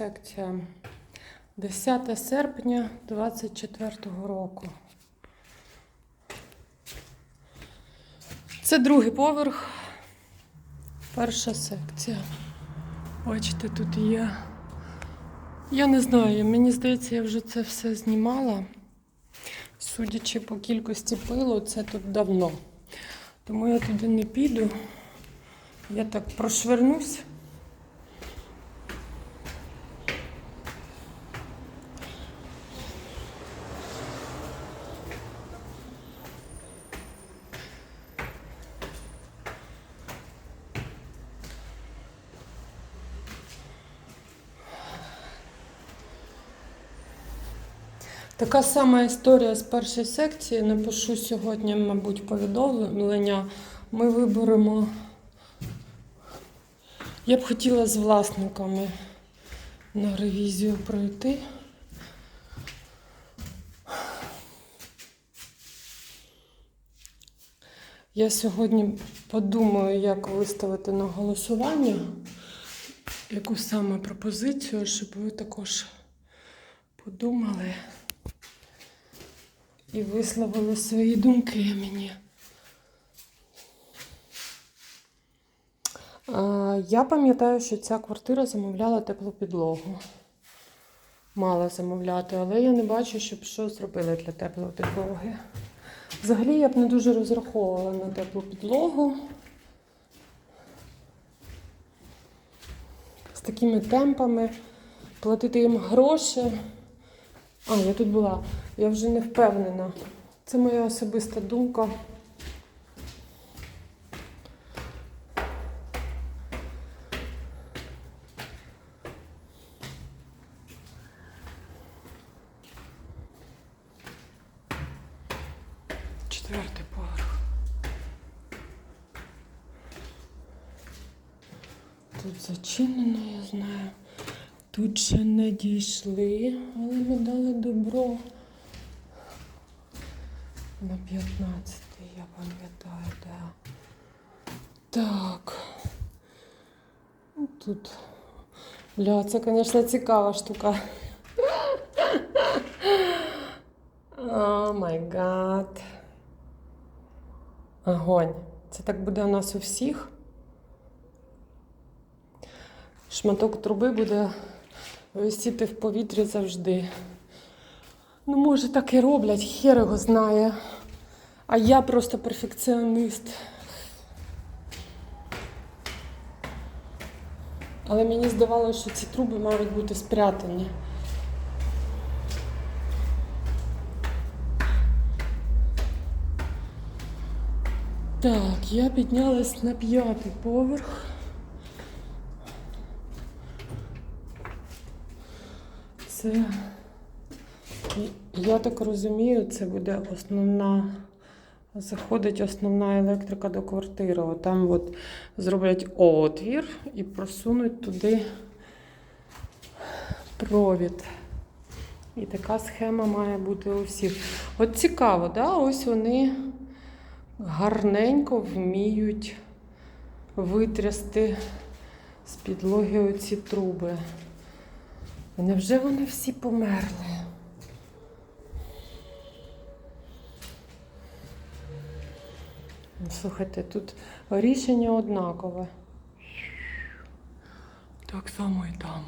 секція. 10 серпня 24 року. Це другий поверх. Перша секція. Бачите, тут є. Я не знаю, мені здається, я вже це все знімала. Судячи по кількості пилу, це тут давно. Тому я туди не піду. Я так прошвернусь. Така сама історія з першої секції. Напишу сьогодні, мабуть, повідомлення. Ми виберемо. Я б хотіла з власниками на ревізію пройти. Я сьогодні подумаю, як виставити на голосування, яку саме пропозицію, щоб ви також подумали і висловили свої думки мені. Я пам'ятаю, що ця квартира замовляла теплу підлогу. Мала замовляти, але я не бачу, щоб що зробили для теплої підлоги. Взагалі я б не дуже розраховувала на теплу підлогу. З такими темпами платити їм гроші. А, я тут була. Я вже не впевнена. Це моя особиста думка. Четвертий поверх. Тут зачинено, я знаю. Тут ще не дійшли, але ми дали добро. На 15 я пам'ятаю, да. Так. Ну, Тут. Бля, це, звісно, цікава штука. О май гад. Огонь. Це так буде у нас у всіх. Шматок труби буде висіти в повітрі завжди. Ну, може, так і роблять, хер його знає. А я просто перфекціоніст. Але мені здавалося, що ці труби мають бути спрятані. Так, я піднялась на п'ятий поверх. Це, я так розумію, це буде основна, заходить основна електрика до квартири. Там от зроблять отвір і просунуть туди провід. І така схема має бути у всіх. От цікаво, да? ось вони гарненько вміють витрясти з підлоги оці труби. Невже вони всі померли? Ну, Слухайте, тут рішення однакове. Так само і там.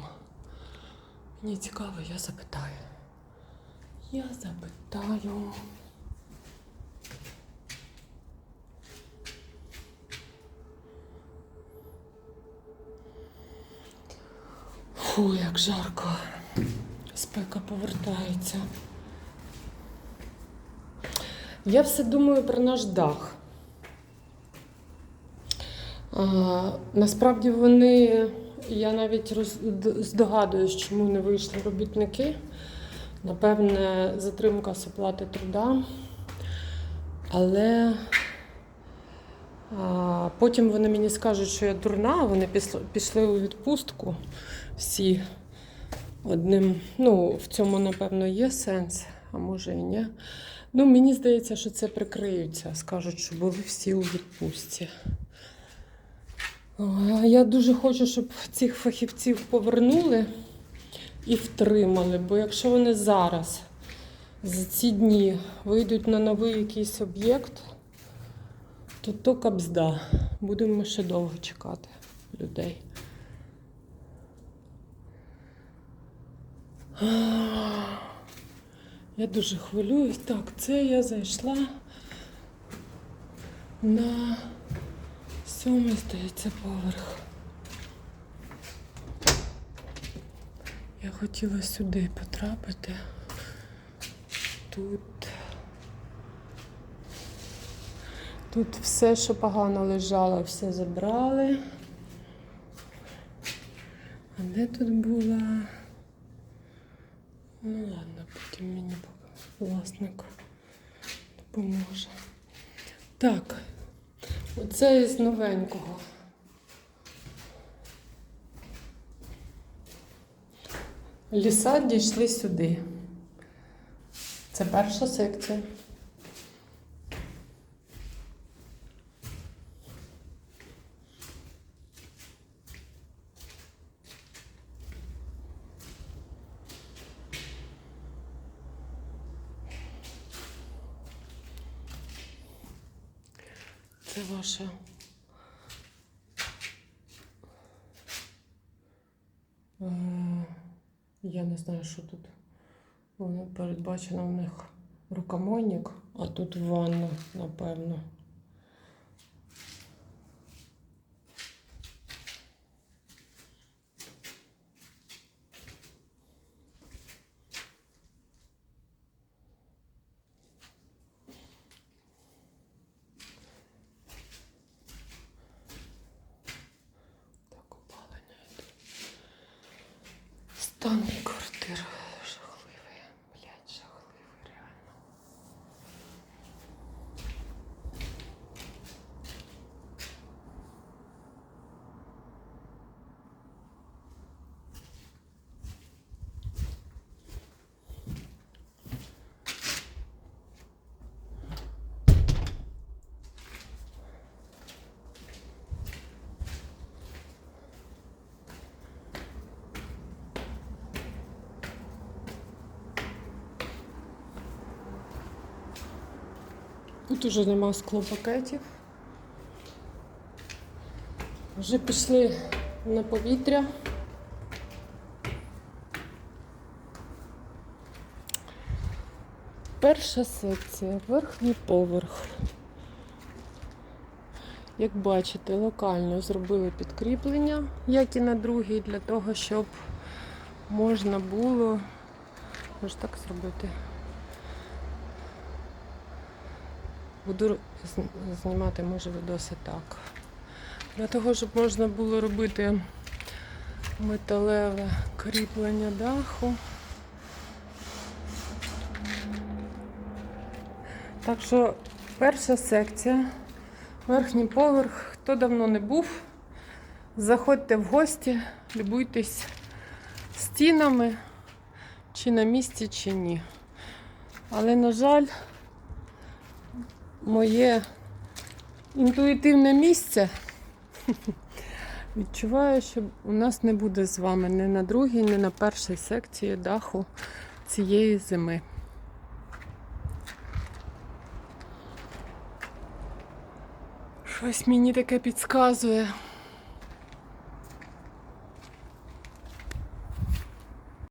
Мені цікаво, я запитаю. Я запитаю. Фу, як жарко. Спека повертається. Я все думаю про наш дах. А, насправді вони, я навіть роз, здогадуюсь, чому не вийшли робітники. Напевне, затримка з оплати труда. Але а, потім вони мені скажуть, що я дурна, вони пішли у відпустку всі одним. Ну, в цьому, напевно, є сенс, а може і ні. Ну, мені здається, що це прикриються. Скажуть, що були всі у відпустці. Я дуже хочу, щоб цих фахівців повернули. і втримали. Бо якщо вони зараз за ці дні вийдуть на новий якийсь об'єкт, то то кабзда. Будемо ще довго чекати людей. Я дуже хвилююсь. Так, це я зайшла на сьомий, здається, поверх. Я хотіла сюди потрапити. Тут. Тут все, що погано лежало, все забрали. А де тут була? Ну ладно, потім мені власник допоможе. Так, оце із новенького. Ліса дійшли сюди. Це перша секція. Це ваша. Е, Я не знаю, що тут. Передбачено в них рукомойник, а тут ванна, напевно. Тут уже нема склопакетів. Вже пішли на повітря. Перша секція, верхній поверх. Як бачите, локально зробили підкріплення, як і на другій, для того, щоб можна було, може так зробити. Буду знімати, може, відоси так. Для того, щоб можна було робити металеве кріплення даху. Так що перша секція, верхній поверх. Хто давно не був, заходьте в гості, любуйтесь стінами, чи на місці, чи ні. Але, на жаль, моє інтуїтивне місце відчуваю, що у нас не буде з вами ні на другій, ні на першій секції даху цієї зими. Щось мені таке підказує.